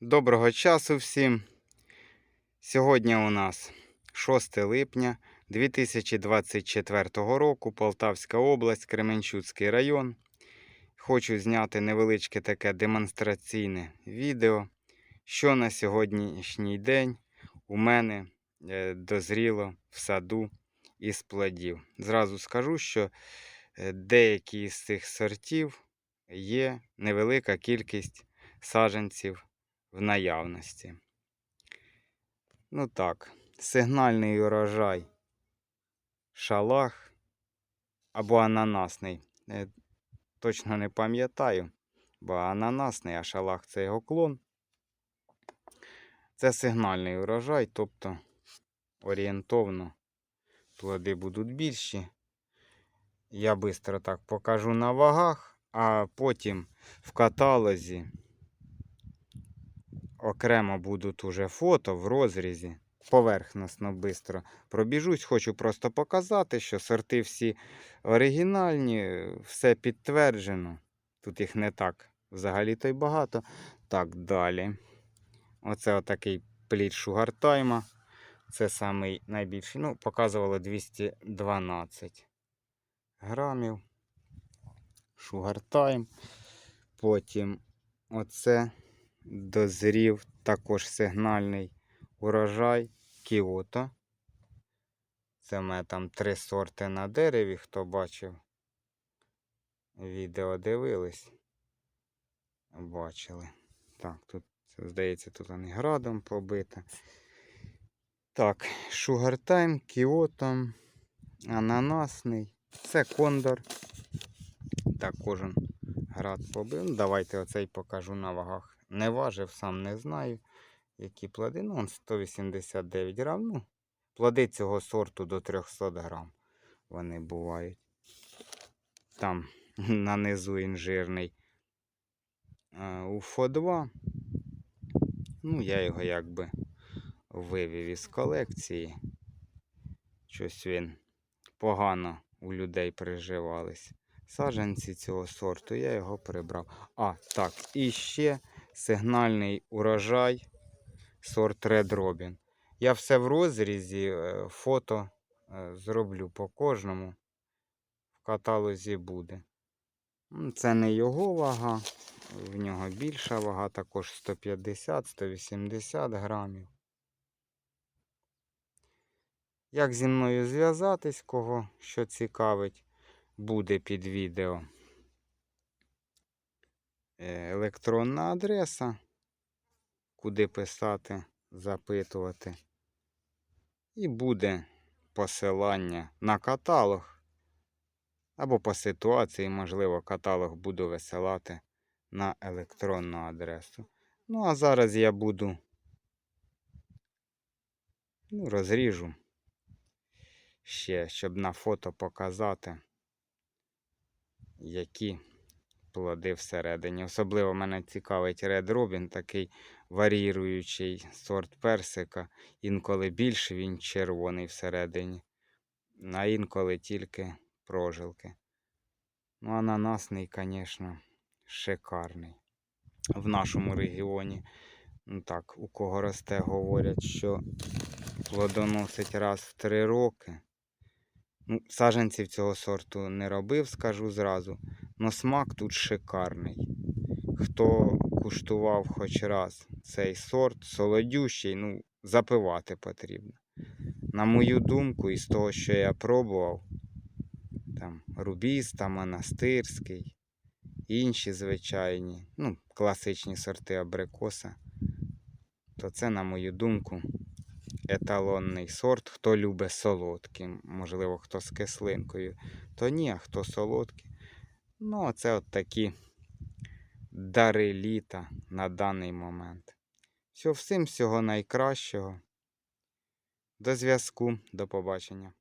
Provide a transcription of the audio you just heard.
Доброго часу всім. Сьогодні у нас 6 липня 2024 року, Полтавська область, Кременчуцький район. Хочу зняти невеличке таке демонстраційне відео, що на сьогоднішній день у мене е, дозріло в саду із плодів. Зразу скажу, що е, деякі з цих сортів є невелика кількість саджанців в наявності. Ну так, сигнальний урожай шалах або ананасний. Е, Точно не пам'ятаю, бо ананасний, а шалах це його клон. Це сигнальний урожай, тобто орієнтовно плоди будуть більші. Я швидко так покажу на вагах, а потім в каталозі окремо будуть уже фото в розрізі. Поверхносно бистро пробіжусь, хочу просто показати, що сорти всі оригінальні, все підтверджено. Тут їх не так взагалі-то й багато. Так, далі. Оце отакий плід шугартайма. Це самий найбільший. Ну, показувало 212 грамів. Шугартайм. Потім оце дозрів також сигнальний урожай Кіото. Це в мене там три сорти на дереві, хто бачив. Відео дивились. Бачили. Так, тут, здається, тут вони градом побито. Так, Шугартайм, Кіото, ананасний. Це кондор. Так, кожен град побив. Давайте оцей покажу на вагах. Не важив, сам не знаю, які плоди. Ну, он 189 грам. Ну, плоди цього сорту до 300 грам. Вони бувають. Там нанизу інжирний уфо 2. Ну, я його якби вивів із колекції. Щось він погано у людей приживались. Саджанці цього сорту, я його прибрав. А, так, і ще сигнальний урожай сорт Red Robin. Я все в розрізі, е, фото е, зроблю по кожному. В каталозі буде. Це не його вага, в нього більша вага, також 150-180 грамів. Як зі мною зв'язатись, кого що цікавить, буде під відео. Е, Електронна адреса, куди писати, запитувати. І буде посилання на каталог. Або по ситуації, можливо, каталог буду висилати на електронну адресу. Ну, а зараз я буду ну, розріжу ще, щоб на фото показати, які плоди всередині. Особливо мене цікавить Red Robin, такий варіруючий сорт персика. Інколи більше він червоний всередині, а інколи тільки прожилки. Ну, ананасний, звісно, шикарний. В нашому регіоні. Ну так, у кого росте, говорять, що плодоносить раз в три роки. Саджанців цього сорту не робив, скажу зразу. Но смак тут шикарний. Хто куштував хоч раз цей сорт, солодющий, ну, запивати потрібно. На мою думку, із того, що я пробував, там рубіста, монастирський, інші звичайні, ну, класичні сорти абрикоса, то це, на мою думку, еталонний сорт. Хто любить солодкий, можливо, хто з кислинкою, то ні, а хто солодкий. Ну, це от такі дари літа на даний момент. Все, всім всього найкращого. До зв'язку, до побачення.